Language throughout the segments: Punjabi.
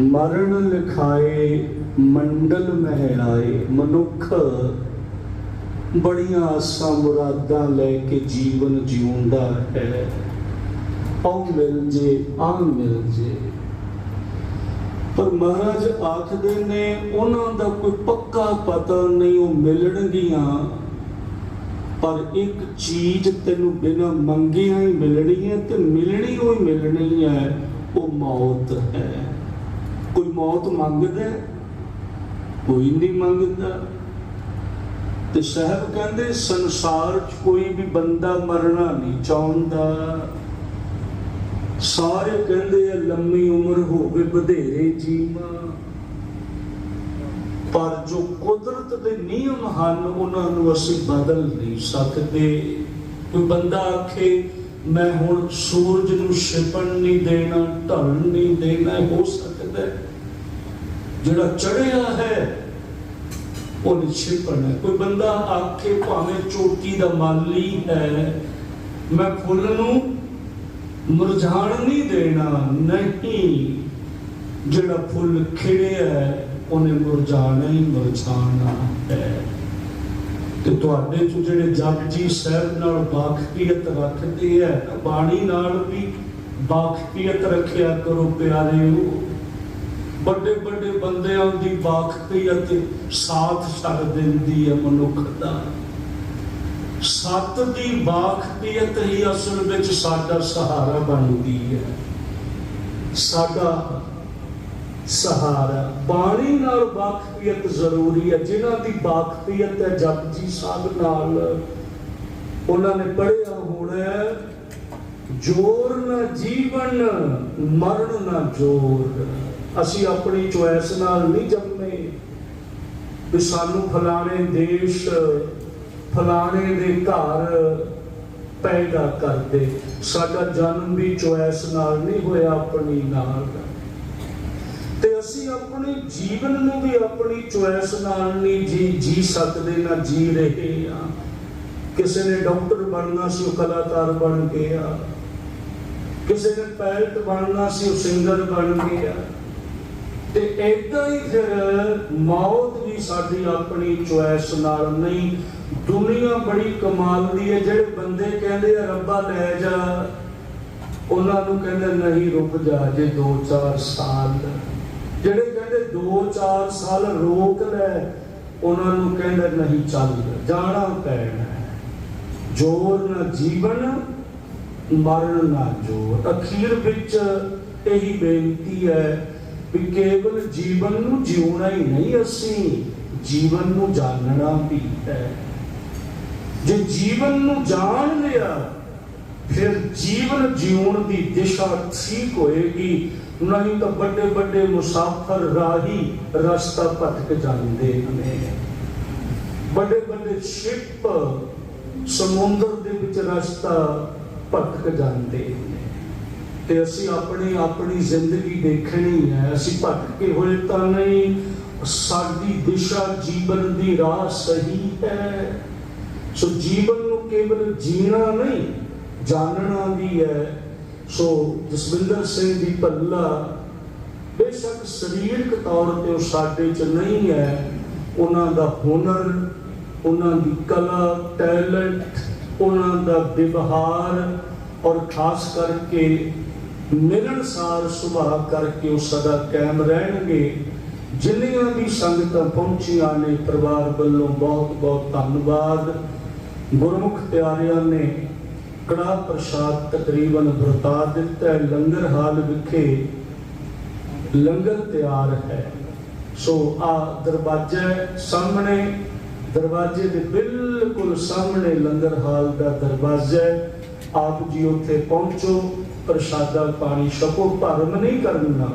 ਮਰਨ ਲਿਖਾਏ, ਮੰਡਲ ਮਹਿਲਾਏ, ਮਨੁੱਖ ਬੜੀਆਂ ਆਸਾਂ ਮੁਰਾਦਾਂ ਲੈ ਕੇ ਜੀਵਨ ਜਿਉਂਦਾ ਹੈ। ਉਹ ਮਿਲ ਜੇ ਆ ਮਿਲ ਜੇ। ਪਰ ਮਹਾਰਾਜ ਆਖਦੇ ਨੇ, ਉਹਨਾਂ ਦਾ ਕੋਈ ਪੱਕਾ ਪਤਾ ਨਹੀਂ, ਉਹ ਮਿਲਣਗੀਆਂ। ਪਰ ਇੱਕ ਚੀਜ਼ ਤੈਨੂੰ ਬਿਨਾਂ ਮੰਗਿਆ ਹੀ ਮਿਲਣੀ ਹੈ ਤੇ ਮਿਲਣੀ ਹੋਈ ਮਿਲਣੀ ਹੈ, ਉਹ ਮੌਤ ਹੈ। ਮੌਤ ਮੰਗਦਾ ਕੋਈ ਨਹੀਂ ਮੰਗਦਾ। ਤੇ ਸਾਹਿਬ ਕਹਿੰਦੇ, ਸੰਸਾਰ 'ਚ ਕੋਈ ਵੀ ਬੰਦਾ ਮਰਨਾ ਨਹੀਂ ਚਾਹੁੰਦਾ। ਸਾਰੇ ਕਹਿੰਦੇ ਆ, ਲੰਮੀ ਉਮਰ ਹੋਵੇ ਵਧੇਰੇ ਜੀਵਾਂ। ਪਰ ਜੋ ਕੁਦਰਤ ਦੇ ਨਿਯਮ ਹਨ, ਉਹਨਾਂ ਨੂੰ ਅਸੀਂ ਬਦਲ ਨਹੀਂ ਸਕਦੇ। ਕੋਈ ਬੰਦਾ ਆਖੇ, ਮੈਂ ਹੁਣ ਸੂਰਜ ਨੂੰ ਛਿਪਣ ਨਹੀਂ ਦੇਣਾ, ਢਲਣ ਨਹੀਂ ਦੇਣਾ ਹੋ ਸਕਦਾ ਜਿਹੜਾ ਚੜਿਆ ਹੈ, ਉਹ ਛਿਪਣਾ ਕੋਈ ਬੰਦਾ ਆਖੇ ਭਾਵੇਂ ਚੋਟੀ ਦਾ ਮਾਲੀ ਹੈ, ਮੈਂ ਫੁੱਲ ਨੂੰ ਮੁਰਝਾਣ ਨਹੀਂ ਦੇਣਾ, ਨਹੀਂ। ਜਿਹੜਾ ਫੁੱਲ ਖਿੜਿਆ ਹੈ, ਉਹਨੇ ਮੁਰਝਾਣਾ ਹੀ ਮੁਰਝਾਣਾ ਹੈ। ਤੇ ਤੁਹਾਡੇ ਚ ਜਿਹੜੇ ਜਪਜੀ ਸਾਹਿਬ ਨਾਲ ਬਾਖਪੀਅਤ ਰੱਖਦੇ ਹੈ ਬਾਣੀ ਨਾਲ ਵੀ ਬਾਖਪੀਅਤ ਰੱਖਿਆ ਕਰੋ ਪਿਆਰਿਓ। ਵੱਡੇ ਵੱਡੇ ਬੰਦਿਆਂ ਦੀ ਬਾਖਪੀਅਤ ਸਾਥ ਛੱਡ ਦਿੰਦੀ ਹੈ ਮਨੁੱਖ ਦਾ। ਸਤ ਦੀ ਬਾਖਪੀਅਤ ਹੀ ਅਸਲ ਵਿੱਚ ਸਾਡਾ ਸਹਾਰਾ ਬਣਦੀ ਹੈ। ਸਾਡਾ ਸਹਾਰਾ, ਬਾਣੀ ਨਾਲ ਬਾਖਪੀਅਤ ਜ਼ਰੂਰੀ ਹੈ। ਜਿਨ੍ਹਾਂ ਦੀ ਬਾਖਪੀਅਤ ਹੈ ਜਪਜੀ ਸਾਹਿਬ ਨਾਲ ਉਹਨਾਂ ਨੇ ਪੜਿਆ ਹੋਣਾ ਜੋਰ ਨਾ ਜੀਵਨ, ਮਰਨ ਨਾ ਜੋਰ। ਅਸੀਂ ਆਪਣੀ ਚੁਆਇਸ ਨਾਲ ਨਹੀਂ ਜੰਮੇ ਵੀ ਸਾਨੂੰ ਫਲਾਣੇ ਦੇਸ਼, ਫਲਾਣੇ ਦੇ ਘਰ ਪੈਦਾ ਕਰਦੇ ਸਾਡਾ ਜਨਮ ਵੀ ਚੁਆਇਸ ਨਾਲ ਨਹੀਂ ਹੋਇਆ ਆਪਣੀ ਨਾਲ। ਤੇ ਅਸੀਂ ਆਪਣੇ ਜੀਵਨ ਨੂੰ ਵੀ ਆਪਣੀ ਚੁਆਇਸ ਨਾਲ ਨਹੀਂ ਜੀ ਜੀ ਸਕਦੇ, ਨਾ ਜੀ ਰਹੇ ਆ ਕਿਸੇ ਨੇ ਡਾਕਟਰ ਬਣਨਾ ਸੀ, ਉਹ ਕਲਾਕਾਰ ਬਣ ਗਿਆ। ਕਿਸੇ ਨੇ ਪੈਲਟ ਬਣਨਾ ਸੀ, ਉਹ ਸਿੰਗਰ ਬਣ ਗਿਆ। ਤੇ ਏਦਾਂ ਹੀ ਫਿਰ ਮੌਤ ਵੀ ਸਾਡੀ ਆਪਣੀ ਚੁਆਇਸ ਨਾਲ ਨਹੀਂ, ਦੁਨੀਆ ਬੜੀ ਕਮਾਲ ਦੀ ਹੈ, ਜਿਹੜੇ ਬੰਦੇ ਕਹਿੰਦੇ ਆ, ਰੱਬਾ ਲੈ ਜਾ। ਉਹਨਾਂ ਨੂੰ ਕਹਿੰਦੇ, ਨਹੀਂ ਰੁਕ ਜਾ ਜੇ 2-4 ਸਾਲ। ਜਿਹੜੇ ਕਹਿੰਦੇ 2-4 ਸਾਲ ਰੋਕ ਲੈ। ਉਹਨਾਂ ਨੂੰ ਕਹਿੰਦੇ, ਨਹੀਂ ਚੱਲ ਜਾਣਾ ਪੈਣਾ ਜੋਰ ਨਾ ਜੀਵਨ ਮਰਨ ਨਾ ਜੋ ਅਖੀਰ ਵਿੱਚ ਇਹੀ ਬੇਨਤੀ ਹੈ ਵੀ ਕੇਵਲ ਜੀਵਨ ਨੂੰ ਜਿਉਣਾ ਹੀ ਨਹੀਂ, ਅਸੀਂ ਜੀਵਨ ਨੂੰ ਜਾਣਨਾ ਵੀ ਹੈ। ਜੇ ਜੀਵਨ ਨੂੰ ਜਾਣ ਲਿਆ, ਫਿਰ ਜੀਵਨ ਜਿਉਣ ਦੀ ਦਿਸ਼ਾ ਠੀਕ ਹੋਏਗੀ। ਨਹੀਂ ਤਾਂ ਵੱਡੇ ਵੱਡੇ ਮੁਸਾਫਰ ਰਾਹੀ ਰਸਤਾ ਭਟਕ ਜਾਂਦੇ ਨੇ। ਵੱਡੇ ਵੱਡੇ ਸ਼ਿਪ ਸਮੁੰਦਰ ਦੇ ਵਿੱਚ ਰਸਤਾ ਭਟਕ ਜਾਂਦੇ ਨੇ। ਤੇ ਅਸੀਂ ਆਪਣੀ ਆਪਣੀ ਜ਼ਿੰਦਗੀ ਦੇਖਣੀ ਹੈ। ਅਸੀਂ ਭਟਕੇ ਹੋਏ ਤਾਂ ਨਹੀਂ, ਸਾਡੀ ਦਿਸ਼ਾ ਜੀਵਨ ਦੀ ਰਾਹ ਸਹੀ ਹੈ। ਸੋ ਜੀਵਨ ਨੂੰ ਕੇਵਲ ਜੀਣਾ ਨਹੀਂ, ਜਾਣਨਾ ਵੀ ਹੈ। ਸੋ ਜਸਵਿੰਦਰ ਸਿੰਘ ਦੀ ਪੱਲਾ ਬੇਸ਼ੱਕ ਸਰੀਰਕ ਤੌਰ ਤੇ ਉਹ ਸਾਡੇ ਚ ਨਹੀਂ ਹੈ। ਉਹਨਾਂ ਦਾ ਹੁਨਰ, ਉਹਨਾਂ ਦੀ ਕਲਾ, ਟੈਲੈਂਟ ਉਹਨਾਂ ਦਾ ਵਿਵਹਾਰ ਔਰ ਖਾਸ ਕਰਕੇ ਮਿਲਣਸਾਰ ਸੁਭਾਅ ਕਰਕੇ ਉਹ ਸਦਾ ਕਾਇਮ ਰਹਿਣਗੇ। ਜਿੰਨੀਆਂ ਵੀ ਸੰਗਤਾਂ ਪਹੁੰਚੀਆਂ ਨੇ ਪਰਿਵਾਰ ਵੱਲੋਂ ਬਹੁਤ ਬਹੁਤ ਧੰਨਵਾਦ। ਗੁਰਮੁਖ ਪਿਆਰਿਆਂ ਨੇ ਕੜਾ ਪ੍ਰਸ਼ਾਦ ਤਕਰੀਬਨ ਵਰਤਾ ਦਿੱਤਾ ਹੈ। ਲੰਗਰ ਹਾਲ ਵਿਖੇ ਲੰਗਰ ਤਿਆਰ ਹੈ। ਸੋ ਆ ਦਰਵਾਜ਼ਾ ਸਾਹਮਣੇ। ਦਰਵਾਜ਼ੇ ਦੇ ਬਿਲਕੁਲ ਸਾਹਮਣੇ ਲੰਗਰ ਹਾਲ ਦਾ ਦਰਵਾਜ਼ਾ ਹੈ। ਆਪ ਜੀ ਉੱਥੇ ਪਹੁੰਚੋ, ਪ੍ਰਸ਼ਾਦਾ ਪਾਣੀ ਛਕੋ, ਭਰਮ ਨਹੀਂ ਕਰਨਾ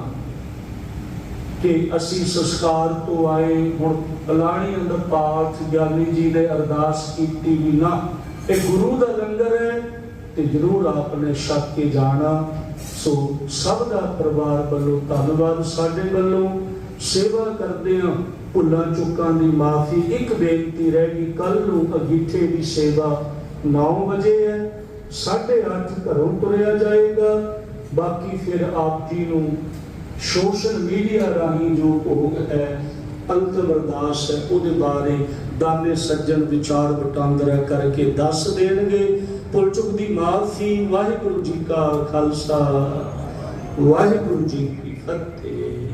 ਕਿ ਅਸੀਂ ਸੰਸਕਾਰ ਤੋਂ ਆਏ। ਹੁਣ ਫਲਾਣੀ ਅੰਦਰ ਪਾਠ ਗਿਆਨੀ ਜੀ ਨੇ ਅਰਦਾਸ ਕੀਤੀ ਵੀ ਨਾ, ਇਹ ਗੁਰੂ ਦਾ ਲੰਗਰ ਹੈ ਤੇ ਜਰੂਰ ਆਪਨੇ ਛਕ ਕੇ ਜਾਣਾ। ਸੋ ਸਭ ਦਾ ਪਰਿਵਾਰ ਵੱਲੋਂ ਧੰਨਵਾਦ ਸਾਡੇ ਵੱਲੋਂ। ਸੇਵਾ ਕਰਦੇ ਹਾਂ, ਭੁੱਲਾਂ ਚੁੱਕਾਂ ਦੀ ਮਾਫੀ, ਇੱਕ ਬੇਨਤੀ ਰਹਿ ਗਈ ਕੱਲ ਨੂੰ ਅਗੀਠੇ ਦੀ ਸੇਵਾ 9 ਵਜੇ ਹੈ 8:30 ਘਰੋਂ ਤੁਰਿਆ ਜਾਏਗਾ, ਬਾਕੀ ਫਿਰ ਆਪ ਜੀ ਨੂੰ ਸੋਸ਼ਲ ਮੀਡੀਆ ਰਾਹੀਂ ਜੋ ਭੋਗ ਹੈ ਅੰਤਮ ਅਰਦਾਸ ਹੈ, ਉਹਦੇ ਬਾਰੇ ਦਾਨੇ ਸੱਜਣ ਵਿਚਾਰ ਵਟਾਂਦਰਾ ਕਰਕੇ ਦੱਸ ਦੇਣਗੇ। ਭੁੱਲ ਚੁੱਕ ਦੀ ਮਾਫੀ, ਵਾਹਿਗੁਰੂ ਜੀ ਕਾ ਖਾਲਸਾ, ਵਾਹਿਗੁਰੂ ਜੀ ਕੀ ਫਤਿਹ।